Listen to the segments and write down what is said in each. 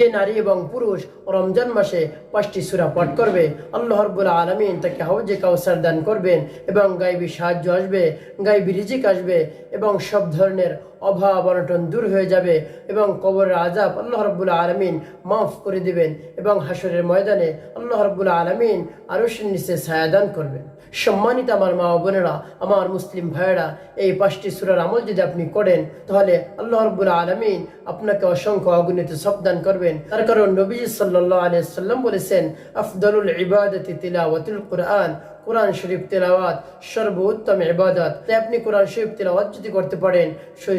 যে নারী এবং পুরুষ রমজান মাসে পাঁচটি সুরা পাঠ করবে, আল্লাহ রব্বুল আলমিন তাকে হাউজে কাউসার দান করবেন এবং গাইবি সাহায্য আসবে গাইবি রিজিক আসবে এবং সব ধরনের অভাব অনটন দূর হয়ে যাবে এবং কবরের আজাব আল্লাহ রব্বুল আলমিন মাফ করে দিবেন এবং হাসরের ময়দানে আল্লাহ রব্বুল আলমিন আরও নিচে ছায়াদান করবেন। সম্মানিত আমার মা বোনেরা, আমার মুসলিম ভাইয়েরা, এই পাঁচটি সুরার আমল যদি আপনি করেন, তাহলে আল্লাহ রব্বুল আলমিন আপনাকে অসংখ্য অগণিত সবদান করবেন। তার কারণ নবীজি সাল্লাহ আলিয়া সাল্লাম বলেছেন, আফদলুল ইবাদতি তিলাওয়াতুল কোরআন। কোরআন শরীফ তেলাওয়াত সর্বোত্তম ইবাদত। তাই আপনি কোরআন শরীফ তেলাওয়াত যদি করতে পারেন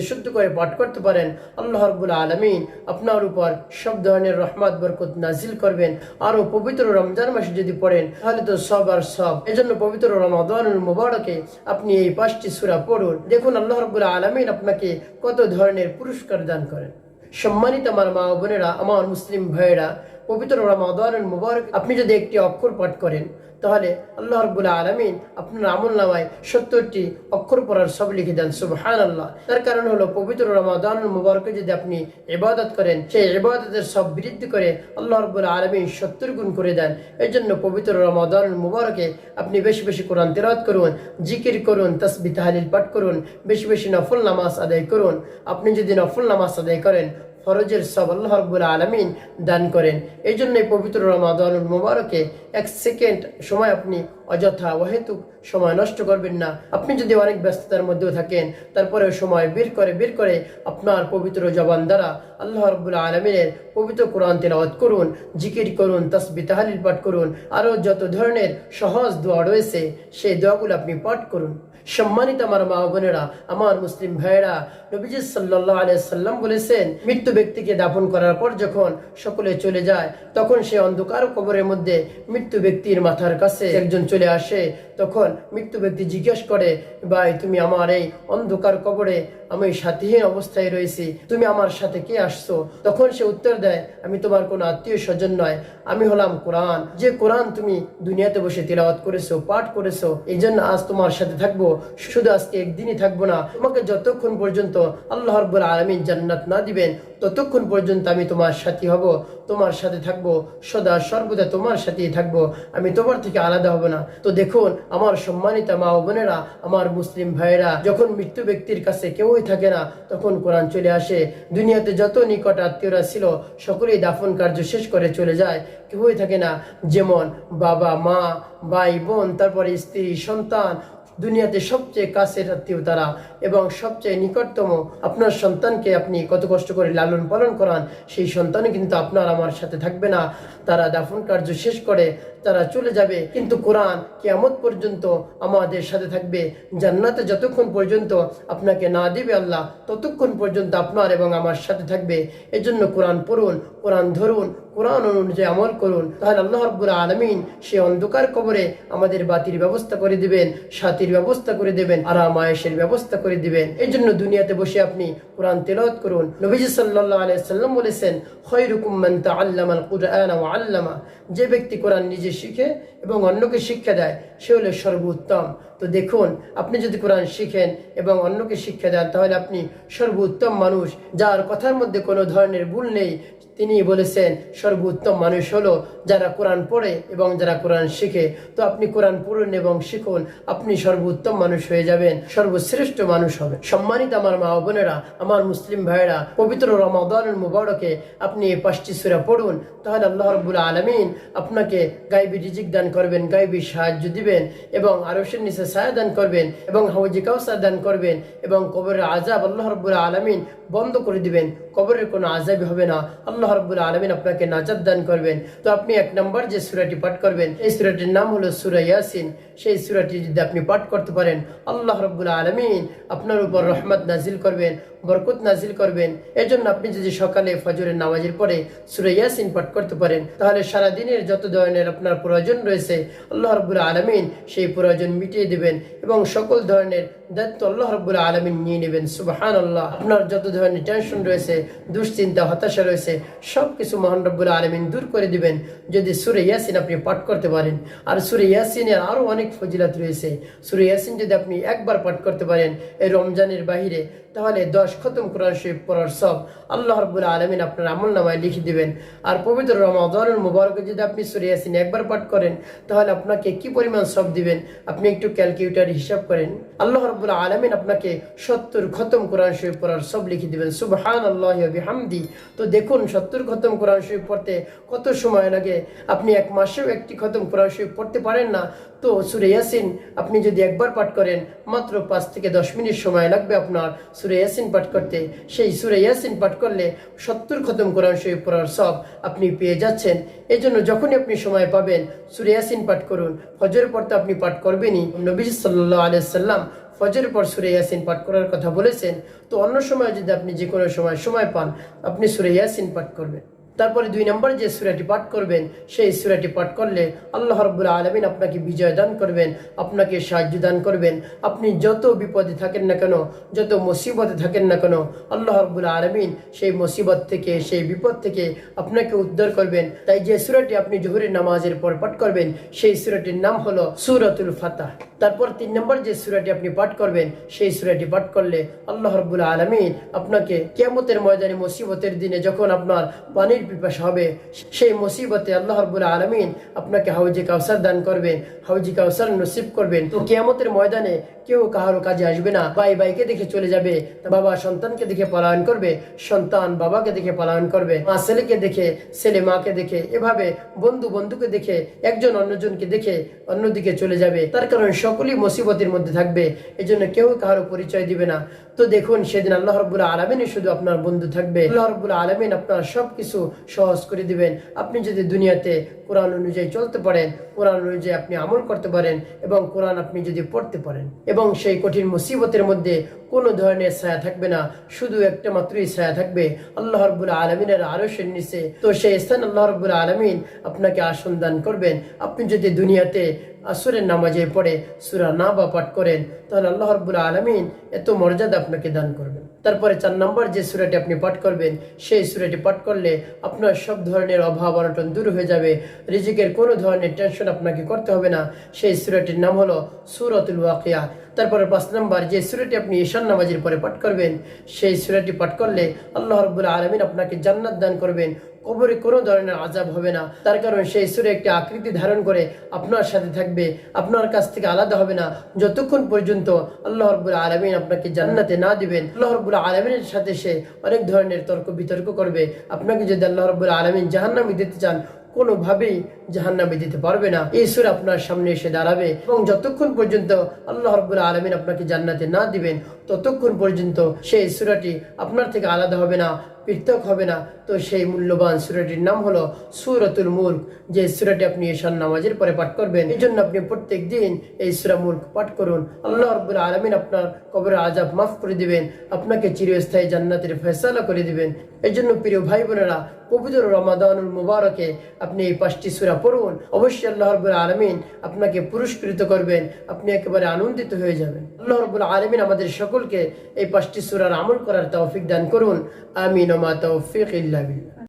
শুদ্ধ করে পাঠ করতে পারেন, আল্লাহ রব্বুল আলমিন আপনার উপর সব ধরনের রহমত, বরকত নাজিল করবেন। আরও পবিত্র রমজান মাসে যদি পড়েন, তাহলে তো সব আর সব। এজন্য পবিত্র রমাদানুল মুবারকে আপনি এই পাঁচটি সূরা পড়ুন। দেখুন আল্লাহ রব্বুল আলমিন আপনাকে কত ধরনের পুরস্কার দান করেন। সম্মানিত আমার মা বোনেরা, আমার মুসলিম ভাইয়েরা পবিত্র রমাদানুল মুবারক। আপনি যদি একটি অক্ষর পাঠ করেন, তাহলে আল্লাহ রব্বুল আলমিন আপনার আমল নামায় সত্তরটি অক্ষর পড়ার সব লিখে দেন সুবহান আল্লাহ তার কারণ হলো পবিত্র রমাদান মুবারকে যদি আপনি ইবাদত করেন, সেই ইবাদতের সব বৃদ্ধি করে আল্লাহ রব্বুল আলমিন সত্তর গুণ করে দেন। এই জন্য পবিত্র রমাদান মুবারকে আপনি বেশি বেশি কোরআন তেরাত করুন, জিকির করুন তসবি তাহালিল পাঠ করুন, বেশি বেশি নফল নামাজ আদায় করুন। আপনি যদি নফল নামাজ আদায় করেন ফরজের সব আল্লাহ রব্বুল আলমিন দান করেন। এই জন্যই পবিত্র রমাদানুল মুবারকে এক সেকেন্ড সময় আপনি অযথা অহেতুক সময় নষ্ট করবেন না। আপনি যদি অনেক ব্যস্ততার মধ্যেও থাকেন তারপরে সময় বের করে বের করে আপনার পবিত্র জবান দ্বারা আল্লাহ রব্বুল আলমিনের পবিত্র কোরআন তেলাওয়াত করুন, জিকির করুন তসবি তাহালিল পাঠ করুন, আরও যত ধরনের সহজ দোয়া রয়েছে, সেই দোয়াগুলো আপনি পাঠ করুন। সম্মানিত আমার মা বোনেরা, আমার মুসলিম ভাইয়েরা, নবীজি সাল্লাহ আলিয়াল্লাম বলেছেন, মৃত্যু ব্যক্তিকে দাফন করার পর যখন সকলে চলে যায়, তখন সে অন্ধকার কবরের মধ্যে মৃত্যু ব্যক্তির মাথার কাছে একজন চলে আসে তখন মৃত্যু ব্যক্তি জিজ্ঞেস করে, ভাই, তুমি আমার এই অন্ধকার কবরে আমি সাথীহীন অবস্থায় রয়েছি, তুমি আমার সাথে কে আসছো? তখন সে উত্তর দেয়, আমি তোমার কোনো আত্মীয় স্বজন নয়, আমি হলাম কোরআন। যে কোরআন তুমি দুনিয়াতে বসে তিলাওয়াত করেছ, পাঠ করেছ, এই জন্য আজ তোমার সাথে থাকব। শুধু আজকে একদিনই থাকব না, তোমাকে যতক্ষণ পর্যন্ত আল্লাহ রব্বুল আলমিন জান্নাত না দিবেন, ততক্ষণ পর্যন্ত আমি তোমার সাথী হব। তোমার সাথে থাকব, সদা সর্বদা তোমার সাথেই থাকব, আমি তোমার থেকে আলাদা হব না। তো দেখুন, আমার সম্মানিত মা বোনেরা, আমার মুসলিম ভাইয়েরা, যখন মৃত্যু ব্যক্তির কাছে কেউই থাকে না, তখন কোরআন চলে আসে। দুনিয়াতে যত নিকট আত্মীয়রা ছিল, সকলেই দাফন কার্য শেষ করে চলে যায়। কেউই থাকে না। যেমন বাবা, মা, ভাই, বোন, তারপরে স্ত্রী, সন্তান দুনিয়াতে সবচেয়ে কাছের আত্মীয় তারা এবং সবচেয়ে নিকটতম আপনার সন্তানকে আপনি কত কষ্ট করে লালন পালন করান, সেই সন্তান কিন্তু আপনার আমার সাথে থাকবে না। তারা দাফন কার্য শেষ করে, তারা চলে যাবে। কিন্তু কোরআন কেয়ামত পর্যন্ত আমাদের সাথে থাকবে। জান্নাতে যতক্ষণ পর্যন্ত আপনাকে না দেবে আল্লাহ, ততক্ষণ পর্যন্ত আপনার এবং আমার সাথে থাকবে। এজন্য কোরআন পড়ুন, কোরআন ধরুন, কোরআন অনুযায়ী আমল করুন। তাহলে আল্লাহ রব্বুল আলমিন সে অন্ধকার কবরে আমাদের বাতির ব্যবস্থা করে দিবেন সাথীর ব্যবস্থা করে দেবেন, আরাম আয়েসের ব্যবস্থা করে দিবেন। এই জন্য দুনিয়াতে বসে আপনি কোরআন তেলাওয়াত করুন। নবীজি সাল্লাহ আলাইসাল্লাম বলেছেন, খৈরুকুম মান তাআল্লামাল কুরআন ওয়া আল্লামা। যে ব্যক্তি কোরআন নিজে শিখে এবং অন্যকে শিক্ষা দেয়, সে হলো সর্বোত্তম। তো দেখুন, আপনি যদি কোরআন শিখেন এবং অন্যকে শিক্ষা দেন, তাহলে আপনি সর্বোত্তম মানুষ। যার কথার মধ্যে কোনো ধরনের ভুল নেই, তিনি বলেছেন, সর্বোত্তম মানুষ হলো যারা কোরআন পড়ে এবং যারা কোরআন শিখে। তো আপনি কোরআন পড়ুন এবং শিখুন, আপনি সর্বোত্তম মানুষ হয়ে যাবেন, সর্বশ্রেষ্ঠ মানুষ হবে। সম্মানিত আমার মা বোনেরা, আমার মুসলিম ভাইয়েরা, পবিত্র রমাদানুল মুবারকে আপনি এই পাঁচটি সুরা পড়ুন, তাহলে আল্লাহ রব্বুল আলমিন আপনাকে গাইবি রিজিক দান করবেন গাইবি সাহায্য দিবেন এবং আরশের নিচে ছায়া দান করবেন এবং হাউজি কাউসার দান করবেন এবং কবরের আজাব আল্লাহ রব্বুল আলমিন বন্ধ করে দিবেন। কবরের কোনো আজাবই হবে না। আল্লাহ রব্বুল আলমিন আপনাকে নাজাদ দান করবেন। তো আপনি এক নম্বর যে সুরাটি পাঠ করবেন, এই সুরাটির নাম হলো সুরা ইয়াসিন। সেই সুরাটি যদি আপনি পাঠ করতে পারেন, আল্লাহ রব্বুল আলমিন আপনার উপর রহমত নাজিল করবেন, বরকত নাজিল করবেন। এজন্য আপনি যদি সকালে ফজরের নামাজের পরে সুরা ইয়াসিন পাঠ করতে পারেন, তাহলে সারা দিনের যত ধরনের আপনার প্রয়োজন রয়েছে, আল্লাহ রব্বুল আলমিন সেই প্রয়োজন মিটিয়ে দেবেন এবং সকল ধরনের দায়িত্ব আল্লাহ রব্বুল আলমিন নিয়ে নেবেন সুবাহান আল্লাহ আপনার যত ধরনের টেনশন রয়েছে, দুশ্চিন্তা, হতাশা রয়েছে সব কিছু মহান রব্বুল আলমিন দূর করে দিবেন। যদি সুরে ইয়াসিন আপনি পাঠ করতে পারেন, আর সুরে ইয়াসিনের আরও অনেক ফজিলাত রয়েছে। সুরে ইয়াসিন যদি আপনি একবার পাঠ করতে পারেন, এই রমজানের বাহিরে তাহলে দশ খতম কোরআন শরীফ পড়ার সব আল্লাহ রব্বুল আলমিন আপনার আমল নামায় লিখে দিবেন। আর পবিত্র রমাদানুল মুবারকে যদি আপনি সুরে ইয়াসিন একবার পাঠ করেন, তাহলে আপনাকে কি পরিমাণ সব দিবেন? আপনি একটু ক্যালকুলেটার হিসাব করেন। আল্লাহ রব্বুল আলমিন আপনাকে সত্তর খতম কোরআন শরীফ পড়ার সব লিখে দিবেন। সুবহান আল্লাহ হামদি তো দেখুন, সত্তর খতম কোরআন শরীফ পড়তে কত সময় লাগে? আপনি এক মাসেও একটি খতম কোরআন শরীফ পড়তে পারেন না। তো সুরে ইয়াসিন আপনি যদি একবার পাঠ করেন, মাত্র পাঁচ থেকে দশ মিনিট সময় লাগবে আপনার। সুরে ইয়াসিন পাঠ করতে, সেই সুরে ইয়াসিন পাঠ করলে সত্তর খতম কোরআন শরীফ পড়ার সব আপনি পেয়ে যাচ্ছেন। এজন্য জন্য যখনই আপনি সময় পাবেন, সুরে ইয়াসিন পাঠ করুন। ফজর পর তো আপনি পাঠ করবেনই। নবী সাল্লাহ আলিয়াল্লাম ফজর পর সুরে ইয়াসিন পাঠ করার কথা বলেছেন। তো অন্য সময় যদি আপনি যে কোনো সময় সময় পান, আপনি সুরে ইয়াসিন পাঠ করবেন। তারপরে দুই নম্বর যে সুরাটি পাঠ করবেন, সেই সুরাটি পাঠ করলে আল্লাহ রব্বুল আলমিন আপনাকে বিজয় দান করবেন, আপনাকে সাহায্য দান করবেন। আপনি যত বিপদে থাকেন না কেন, যত মুসিবতে থাকেন না কেন, আল্লাহ রব্বুল আলমিন সেই মুসিবত থেকে, সেই বিপদ থেকে আপনাকে উদ্ধার করবেন। তাই যে সুরাটি আপনি জহুরের নামাজের পর পাঠ করবেন, সেই সুরাটির নাম হলো সুরাতুল ফাতাহ। তারপর তিন নম্বর যে সুরাটি আপনি পাঠ করবেন, সেই সুরাটি পাঠ করলে আল্লাহ রব্বুল আলমিন আপনাকে কেমতের ময়দানে, মুসিবতের দিনে যখন আপনার পানির পিপাসা হবে। সেই মুসিবতে আল্লাহ রব্বুল আলমিন আপনাকে হাউজি কাউসার দান করবেন, হাউজি কাউসার নসিব করবেন। তো কেয়ামতের ময়দানে কেউ কাহারও কাজে আসবে না, ভাই ভাইকে দেখে চলে যাবে, বাবা সন্তানকে দেখে পলায়ন করবে, সন্তান বাবাকে দেখে পলায়ন করবে, মা ছেলেকে দেখে, ছেলে মাকে দেখে, এভাবে বন্ধু বন্ধুকে দেখে, একজন অন্যজনকে দেখে অন্যদিকে চলে যাবে। তার কারণ সকলেই মুসিবতের মধ্যে থাকবে এই জন্য কেউ কারও পরিচয় দিবে না। তো দেখুন, সেদিন আল্লাহ রব্বুল আলমিনই শুধু আপনার বন্ধু থাকবে। আল্লাহ রব্বুল আলমিন আপনার সবকিছু সহজ করে দিবেন। আপনি যদি দুনিয়াতে কোরআন অনুযায়ী চলতে পারেন, কোরআন অনুযায়ী আপনি আমল করতে পারেন এবং কোরআন আপনি যদি পড়তে পারেন। এবং সেই কঠিন মুসিবতের মধ্যে কোনো ধরনের ছায়া থাকবে না, শুধু একটা মাত্রই ছায়া থাকবে। আল্লাহ রব্বুল আলমিনের আরশের নিচে। তো সেই স্থান আল্লাহ রব্বুল আলমিন আপনাকে আসন দান করবেন। আপনি যদি দুনিয়াতে আসরের নামাজে পড়ে সুরা না বা পাঠ করেন, তাহলে আল্লাহ রব্বুল আলমিন এত মর্যাদা আপনাকে দান করবেন। তারপরে চার নম্বর যে সুরাটি আপনি পাঠ করবেন, সেই সুরাটি পাঠ করলে আপনার সব ধরনের অভাব অনটন দূর হয়ে যাবে, রিজিকের কোনো ধরনের টেনশন আপনাকে করতে হবে না। সেই সুরাটির নাম হলো সুরতুল ওয়াকিয়া। তারপরে পাঁচ নম্বর যে সুরাটি আপনি ঈশান নামাজের পরে পাঠ করবেন, সেই সুরাটি পাঠ করলে আল্লাহ রব্বুল আলমিন আপনাকে জান্নাত দান করবেন কবরে কোনো ধরনের আজাব হবে না। তার কারণ সেই সুরে একটি আকৃতি ধারণ করে আপনার সাথে থাকবে। আপনার কাছ থেকে আলাদা হবে না। যতক্ষণ পর্যন্ত আল্লাহ রব্বুল আলমিন আপনাকে জান্নাতে না দিবেন, আল্লাহ রব্বুল আলমিনের সাথে সে অনেক ধরনের তর্ক বিতর্ক করবে। আপনাকে যদি আল্লাহ রব্বুল আলমিন জাহান্নামি দিতে চান, কোনোভাবেই জাহান্নামে দিতে পারবে না। এই সুর আপনার সামনে এসে দাঁড়াবে এবং যতক্ষণ পর্যন্ত আল্লাহ রব্বুল আলমিন আপনাকে জান্নাতে না দিবেন, ততক্ষণ পর্যন্ত সেই সুরাটি আপনার থেকে আলাদা হবে না, পৃথক হবে না। তো সেই মূল্যবান সুরাটির নাম হলো সুরতুল মুল্ক, যে সুরাটি আপনি ঈশান নামাজের পরে পাঠ করবেন। এই জন্য আপনি প্রত্যেক দিন এই সুরা মুল্ক পাঠ করুন। আল্লাহ রব্বুল আলমিন আপনার কবরের আজাব মাফ করে দিবেন, আপনাকে চিরস্থায়ী জান্নাতের ফেসলা করে দিবেন। এই জন্য প্রিয় ভাই বোনেরা, পবিত্র রমাদানুল মুবারকে আপনি এই পাঁচটি সুরা পড়ুন। অবশ্যই আল্লাহ রব্বুল আলমিন আপনাকে পুরস্কৃত করবেন। আপনি একেবারে আনন্দিত হয়ে যাবেন। আল্লাহ রব্বুল আলমিন আমাদের সকলকে এই পাঁচটি সুরার আমল করার তৌফিক দান করুন। আমিন ওমা তৌফিক ইল্লা